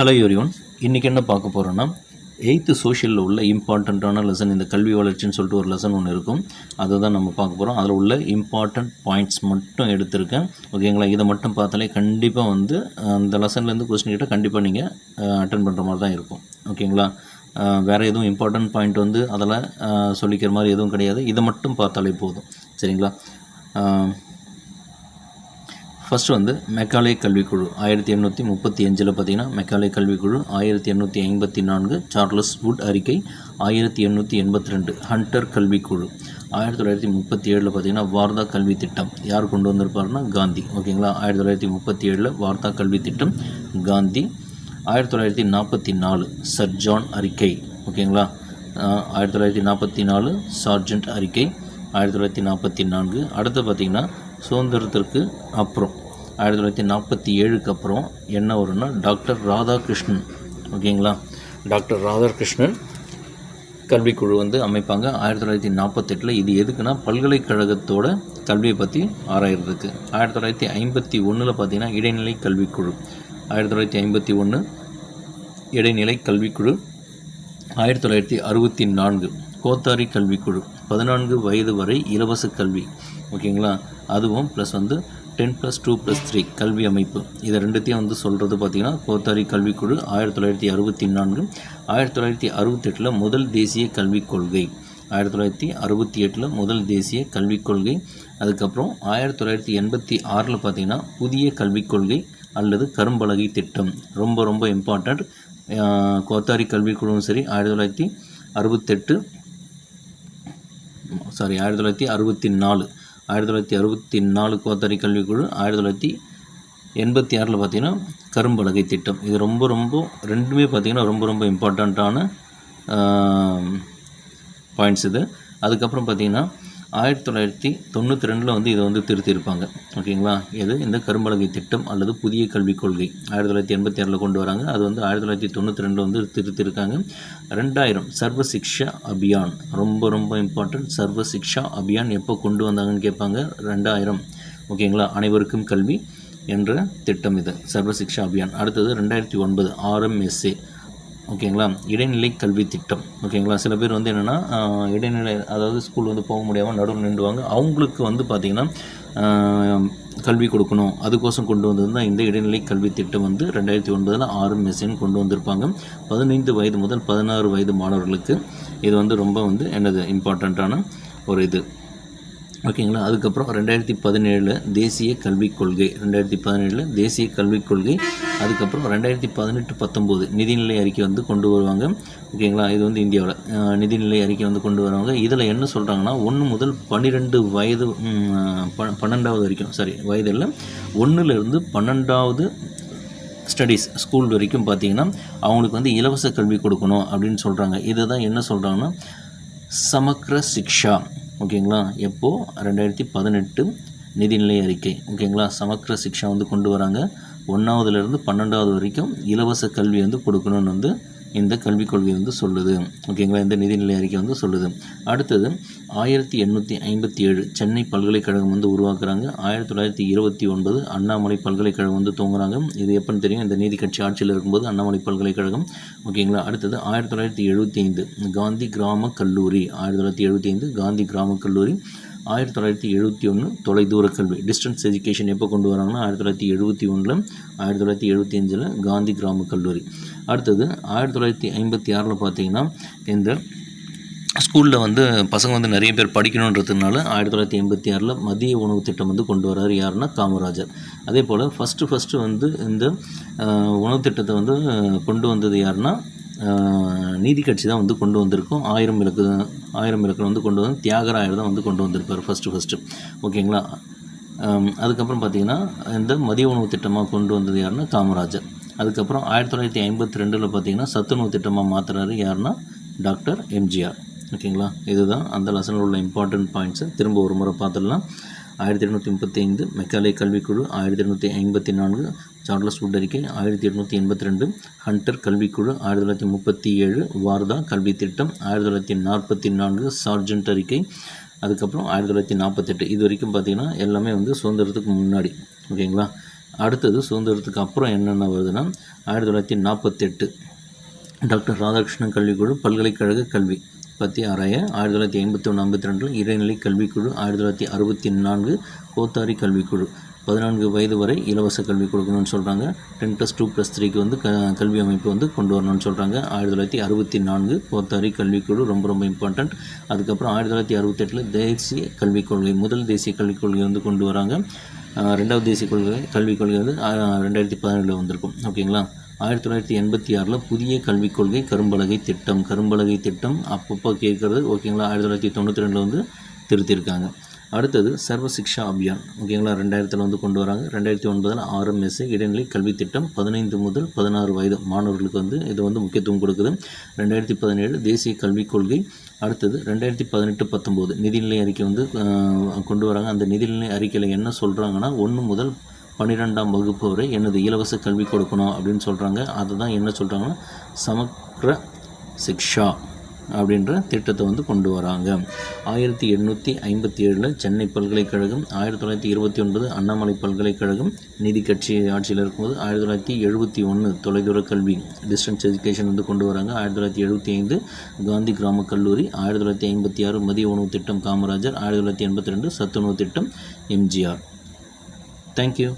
Hello யூரியோன் இன்றைக்கி என்ன பார்க்க போகிறோன்னா எயித்து சோஷியலில் உள்ள இம்பார்ட்டண்ட்டான லெசன் இந்த கல்வி வளர்ச்சின்னு சொல்லிட்டு ஒரு லெசன் ஒன்று இருக்கும். அதை தான் நம்ம பார்க்க போகிறோம் அதில் உள்ள இம்பார்ட்டண்ட் பாயிண்ட்ஸ் மட்டும் எடுத்திருக்கேன். ஓகேங்களா இதை மட்டும் பார்த்தாலே கண்டிப்பாக வந்து அந்த லெசன்லேருந்து கொஸ்டின் கிட்ட கண்டிப்பாக நீங்கள் அட்டன் பண்ணுற மாதிரி தான் இருக்கும். ஓகேங்களா வேறு எதுவும் இம்பார்ட்டண்ட் பாயிண்ட் வந்து அதில் சொல்லிக்கிற மாதிரி எதுவும் கிடையாது. இதை மட்டும் பார்த்தாலே போதும். சரிங்களா? ஃபஸ்ட்டு ஃபர்ஸ்ட் வந்து மெக்காலே கல்விக்குழு. ஆயிரத்தி எண்ணூற்றி முப்பத்தி அஞ்சில் பார்த்தீங்கன்னா மெக்காலே கல்விக்குழு ஆயிரத்தி எண்ணூற்றி ஐம்பத்தி நான்கு சார்லஸ் வுட் அறிக்கை ஆயிரத்தி எண்ணூற்றி எண்பத்தி ரெண்டு ஹண்டர் கல்விக்குழு. ஆயிரத்தி தொள்ளாயிரத்தி முப்பத்தி ஏழில் பார்த்தீங்கன்னா வார்தா கல்வி திட்டம். யார் கொண்டு வந்திருப்பாருன்னா காந்தி. ஓகேங்களா? ஆயிரத்தி தொள்ளாயிரத்தி முப்பத்தி ஏழில் வார்தா கல்வி திட்டம் காந்தி. ஆயிரத்தி தொள்ளாயிரத்தி நாற்பத்தி நாலு சர் ஜான் அறிக்கை. ஓகேங்களா? ஆயிரத்தி தொள்ளாயிரத்தி நாற்பத்தி நாலு சார்ஜென்ட் அறிக்கை. ஆயிரத்தி தொள்ளாயிரத்தி நாற்பத்தி நான்கு. அடுத்து பார்த்திங்கன்னா சுதந்திரத்திற்கு அப்புறம். ஆயிரத்தி தொள்ளாயிரத்தி நாற்பத்தி ஏழுக்கு அப்புறம் என்ன வரும்னா டாக்டர் ராதாகிருஷ்ணன். ஓகேங்களா? டாக்டர் ராதாகிருஷ்ணன் கல்விக்குழு வந்து அமைப்பாங்க. ஆயிரத்தி தொள்ளாயிரத்தி நாற்பத்தெட்டில் இது எதுக்குன்னா பல்கலைக்கழகத்தோட கல்வியை பற்றி ஆராயிறதுக்கு. ஆயிரத்தி தொள்ளாயிரத்தி ஐம்பத்தி ஒன்றில் பார்த்தீங்கன்னா இடைநிலை கல்விக்குழு. ஆயிரத்தி தொள்ளாயிரத்தி ஐம்பத்தி ஒன்று இடைநிலை கல்விக்குழு. ஆயிரத்தி தொள்ளாயிரத்தி அறுபத்தி நான்கு கோத்தாரி கல்விக்குழு. பதினான்கு வயது வரை இலவச கல்வி. ஓகேங்களா? அதுவும் ப்ளஸ் வந்து ten plus two plus three கல்வி அமைப்பு. இதை ரெண்டுத்தையும் வந்து சொல்கிறது பார்த்திங்கன்னா கோத்தாரி கல்விக்குழு ஆயிரத்தி தொள்ளாயிரத்தி அறுபத்தி நான்கு ஆயிரத்தி தொள்ளாயிரத்தி அறுபத்தெட்டில் முதல் தேசிய கல்விக் கொள்கை. ஆயிரத்தி தொள்ளாயிரத்தி அறுபத்தி எட்டில் முதல் தேசிய கல்விக் கொள்கை. அதுக்கப்புறம் ஆயிரத்தி தொள்ளாயிரத்தி எண்பத்தி ஆறில் பார்த்திங்கன்னா புதிய கல்விக் கொள்கை அல்லது கரும்பலகை திட்டம். ரொம்ப ரொம்ப இம்பார்ட்டண்ட் கோத்தாரி கல்விக்குழுவும் சரி ஆயிரத்தி தொள்ளாயிரத்தி அறுபத்தெட்டு சாரி ஆயிரத்தி தொள்ளாயிரத்தி அறுபத்தி நாலு. ஆயிரத்தி தொள்ளாயிரத்தி அறுபத்தி நாலு கோத்தாரி கல்விக்குழு ஆயிரத்தி தொள்ளாயிரத்தி எண்பத்தி ஆறில் பார்த்திங்கன்னா கரும்பலகை திட்டம். இது ரொம்ப ரொம்ப ரெண்டுமே பார்த்திங்கன்னா ரொம்ப ரொம்ப இம்பார்ட்டண்ட்டான பாயிண்ட்ஸ் இது. அதுக்கப்புறம் பார்த்தீங்கன்னா ஆயிரத்தி தொள்ளாயிரத்தி தொண்ணூற்றி ரெண்டில் வந்து இதை வந்து திருத்தியிருப்பாங்க. ஓகேங்களா? இது இந்த கரும்பலகை திட்டம் அல்லது புதிய கல்விக் கொள்கை. ஆயிரத்தி தொள்ளாயிரத்தி எண்பத்தி ஆறில் கொண்டு வராங்க. அது வந்து ஆயிரத்தி தொள்ளாயிரத்தி தொண்ணூற்றி ரெண்டில் வந்து திருத்திருக்காங்க ரெண்டாயிரம் சர்வ சிக்ஷா அபியான். ரொம்ப ரொம்ப இம்பார்ட்டன்ட் சர்வ சிக்ஷா அபியான் எப்போ கொண்டு வந்தாங்கன்னு கேட்பாங்க. ரெண்டாயிரம். ஓகேங்களா? அனைவருக்கும் கல்வி என்ற திட்டம் இது. சர்வ சிக்ஷா அபியான். அடுத்தது ரெண்டாயிரத்தி ஒன்பது. ஆர்எம்எஸ்ஏ ஓகேங்களா? இடைநிலை கல்வி திட்டம். ஓகேங்களா? சில பேர் வந்து என்னென்னா இடைநிலை அதாவது ஸ்கூல் வந்து போக முடியாமல் நடுவில் நின்றுவாங்க. அவங்களுக்கு வந்து பார்த்திங்கன்னா கல்வி கொடுக்கணும். அதுக்கோசம் கொண்டு வந்தது தான் இந்த இடைநிலை கல்வி திட்டம் வந்து ரெண்டாயிரத்தி ஒன்பதில் ஆறு மெஸ்ஸின் கொண்டு வந்திருப்பாங்க. பதினைந்து வயது முதல் பதினாறு வயது மாணவர்களுக்கு இது வந்து ரொம்ப வந்து என்னது இம்பார்ட்டண்ட்டான ஒரு இது. ஓகேங்களா? அதுக்கப்புறம் ரெண்டாயிரத்தி பதினேழில் தேசிய கல்விக் கொள்கை. ரெண்டாயிரத்தி பதினேழில் தேசிய கல்விக் கொள்கை. அதுக்கப்புறம் ரெண்டாயிரத்தி பதினெட்டு பத்தொம்போது நிதிநிலை அறிக்கை வந்து கொண்டு வருவாங்க. ஓகேங்களா? இது வந்து இந்தியாவில் நிதிநிலை அறிக்கை வந்து கொண்டு வருவாங்க. இதில் என்ன சொல்கிறாங்கன்னா ஒன்று முதல் பன்னிரெண்டு வயது ப- பன்னெண்டாவது வரைக்கும் சாரி வயதில் ஒன்றுலேருந்து பன்னெண்டாவது ஸ்டடீஸ் ஸ்கூல் வரைக்கும் பார்த்தீங்கன்னா அவங்களுக்கு வந்து இலவச கல்வி கொடுக்கணும் அப்படின்னு சொல்கிறாங்க இதை தான் என்ன சொல்கிறாங்கன்னா சமக்ர சிக்ஷா. ஓகேங்களா? எப்போது ரெண்டாயிரத்தி பதினெட்டு நிதிநிலை அறிக்கை. ஓகேங்களா? சமக்கர சிக்ஷா வந்து கொண்டு வராங்க. ஒன்றாவதுலேருந்து பன்னெண்டாவது வரைக்கும் இலவச கல்வி வந்து கொடுக்கணும்னு வந்து இந்த கல்விக் கொள்கை வந்து சொல்லுது. ஓகேங்களா இந்த நிதிநிலை அறிக்கை வந்து சொல்லுது. அடுத்தது ஆயிரத்தி எண்ணூற்றி ஐம்பத்தி ஏழு சென்னை பல்கலைக்கழகம் வந்து உருவாக்குறாங்க. ஆயிரத்தி தொள்ளாயிரத்தி இருபத்தி ஒன்பது அண்ணாமலை பல்கலைக்கழகம் வந்து தூங்குறாங்க இது எப்போன்னு தெரியும்? இந்த நீதி கட்சி ஆட்சியில் இருக்கும்போது அண்ணாமலை பல்கலைக்கழகம். ஓகேங்களா அடுத்தது ஆயிரத்தி தொள்ளாயிரத்தி எழுபத்தி ஐந்து காந்தி கிராம கல்லூரி. ஆயிரத்தி தொள்ளாயிரத்தி எழுபத்தி ஐந்து காந்தி கிராம கல்லூரி. ஆயிரத்தி தொள்ளாயிரத்தி எழுபத்தி ஒன்று தொலைதூர கல்வி டிஸ்டன்ஸ் எஜுகேஷன் எப்போ கொண்டு வராங்கன்னா ஆயிரத்தி தொள்ளாயிரத்தி எழுபத்தி ஒன்றில் ஆயிரத்தி தொள்ளாயிரத்தி எழுபத்தி அஞ்சில் காந்தி கிராம கல்லூரி. அடுத்தது ஆயிரத்தி தொள்ளாயிரத்தி ஐம்பத்தி ஆறில் பார்த்தீங்கன்னா இந்த ஸ்கூலில் வந்து பசங்க வந்து நிறைய பேர் படிக்கணுன்றதுனால ஆயிரத்தி தொள்ளாயிரத்தி எண்பத்தி ஆறில் மதிய உணவு திட்டம் வந்து கொண்டு வராரு யாருன்னா காமராஜர். அதே போல் ஃபஸ்ட்டு ஃபஸ்ட்டு வந்து இந்த உணவு திட்டத்தை வந்து கொண்டு வந்தது யாருன்னா நீதி கட்சி தான் வந்து கொண்டு வந்திருக்கும். ஆயிரம் விளக்கு ஆயிரம் விளக்கு வந்து கொண்டு வந்து தியாகராயர் தான் வந்து கொண்டு வந்திருப்பார் ஃபஸ்ட்டு ஃபஸ்ட்டு ஓகேங்களா? அதுக்கப்புறம் பார்த்திங்கன்னா இந்த மதிய உணவு திட்டமாக கொண்டு வந்தது யாருன்னா காமராஜர். அதுக்கப்புறம் ஆயிரத்தி தொள்ளாயிரத்தி ஐம்பத்தி ரெண்டில் பார்த்தீங்கன்னா சத்துணவு திட்டமாக மாற்றுறாரு யாருன்னா டாக்டர் எம்ஜிஆர். ஓகேங்களா? இதுதான் அந்த லெசனில் உள்ள இம்பார்ட்டன்ட் பாயிண்ட்ஸை திரும்ப ஒரு முறை பார்த்துடலாம் ஆயிரத்தி எழுநூற்றி முப்பத்தி ஐந்து மெக்காலே கல்விக்குழு ஆயிரத்தி எட்நூற்றி ஐம்பத்தி நான்கு சார்லஸ் வுட் அறிக்கை ஆயிரத்தி எட்நூற்றி எண்பத்தி ரெண்டு ஹண்டர் கல்விக்குழு ஆயிரத்தி தொள்ளாயிரத்தி முப்பத்தி ஏழு வார்தா கல்வி திட்டம் ஆயிரத்தி தொள்ளாயிரத்தி நாற்பத்தி நான்கு சார்ஜென்ட் அறிக்கை அதுக்கப்புறம் ஆயிரத்தி தொள்ளாயிரத்தி நாற்பத்தெட்டு இது வரைக்கும் பார்த்தீங்கன்னா எல்லாமே வந்து சுதந்திரத்துக்கு முன்னாடி. ஓகேங்களா? அடுத்தது சுதந்திரத்துக்கு அப்புறம் என்னென்ன வருதுன்னா ஆயிரத்தி தொள்ளாயிரத்தி நாற்பத்தெட்டு டாக்டர் ராதாகிருஷ்ணன் கல்விக்குழு பல்கலைக்கழக கல்வி. பற்றி ஆராய ஆயிரத்தி தொள்ளாயிரத்தி ஐம்பத்தி ஒன்று ஐம்பத்தி ரெண்டில் இடைநிலை கல்விக்குழு ஆயிரத்தி தொள்ளாயிரத்தி அறுபத்தி நான்கு கோத்தாரி கல்விக்குழு. பதினான்கு வயது வரை இலவச கல்வி கொடுக்கணும்னு சொல்கிறாங்க டென் ப்ளஸ் டூ ப்ளஸ் த்ரீக்கு வந்து க கல்வி அமைப்பு வந்து கொண்டு வரணும்னு சொல்கிறாங்க ஆயிரத்தி தொள்ளாயிரத்தி அறுபத்தி நான்கு கோத்தாரி கல்விக்குழு ரொம்ப ரொம்ப இம்பார்ட்டண்ட் அதுக்கப்புறம் ஆயிரத்தி தொள்ளாயிரத்தி அறுபத்தெட்டில் தேசிய கல்விக் கொள்கை முதல் தேசிய கல்விக் கொள்கை வந்து கொண்டு வராங்க. ரெண்டாவது தேசிய கொள்கை கல்விக் கொள்கை வந்து ரெண்டாயிரத்தி பதினேழில் வந்திருக்கும். ஓகேங்களா? ஆயிரத்தி தொள்ளாயிரத்தி எண்பத்தி ஆறில் புதிய கல்விக் கொள்கை கரும்பலகை திட்டம் கரும்பலகை திட்டம் அப்பப்போ கேட்குறது. ஓகேங்களா? ஆயிரத்தி தொள்ளாயிரத்தி தொண்ணூற்றி ரெண்டில் வந்து திருத்தியிருக்காங்க அடுத்தது சர்வ சிக்ஷா அபியான். ஓகேங்களா? ரெண்டாயிரத்தில் வந்து கொண்டு வராங்க. ரெண்டாயிரத்தி ஒன்பதில் ஆர்எம்எஸ் இடைநிலை கல்வி திட்டம் பதினைந்து முதல் பதினாறு வயது மாணவர்களுக்கு வந்து இது வந்து முக்கியத்துவம் கொடுக்குது. ரெண்டாயிரத்தி பதினேழு தேசிய கல்விக் கொள்கை. அடுத்தது ரெண்டாயிரத்தி பதினெட்டு பத்தொம்போது நிதிநிலை அறிக்கை வந்து கொண்டு வராங்க. அந்த நிதிநிலை அறிக்கையில் என்ன சொல்கிறாங்கன்னா ஒன்று முதல் பன்னிரெண்டாம் வகுப்பு வரை எனது இலவச கல்வி கொடுக்கணும் அப்படின்னு சொல்கிறாங்க அதை தான் என்ன சொல்கிறாங்கன்னா சமக்ர சிக்ஷா அப்படின்ற திட்டத்தை வந்து கொண்டு வராங்க. ஆயிரத்தி எண்ணூற்றி ஐம்பத்தி ஏழில் சென்னை பல்கலைக்கழகம் ஆயிரத்தி தொள்ளாயிரத்தி இருபத்தி ஒன்பது அண்ணாமலை பல்கலைக்கழகம் நீதி கட்சி ஆட்சியில் இருக்கும்போது ஆயிரத்தி தொள்ளாயிரத்தி எழுபத்தி ஒன்று தொலைதூர கல்வி டிஸ்டன்ஸ் எஜுகேஷன் வந்து கொண்டு வராங்க. ஆயிரத்தி தொள்ளாயிரத்தி எழுபத்தி ஐந்து காந்தி கிராம கல்லூரி ஆயிரத்தி தொள்ளாயிரத்தி ஐம்பத்தி ஆறு மதிய உணவு திட்டம் காமராஜர் ஆயிரத்தி தொள்ளாயிரத்தி எண்பத்தி ரெண்டு சத்துணவு திட்டம் எம்ஜிஆர். தேங்க்யூ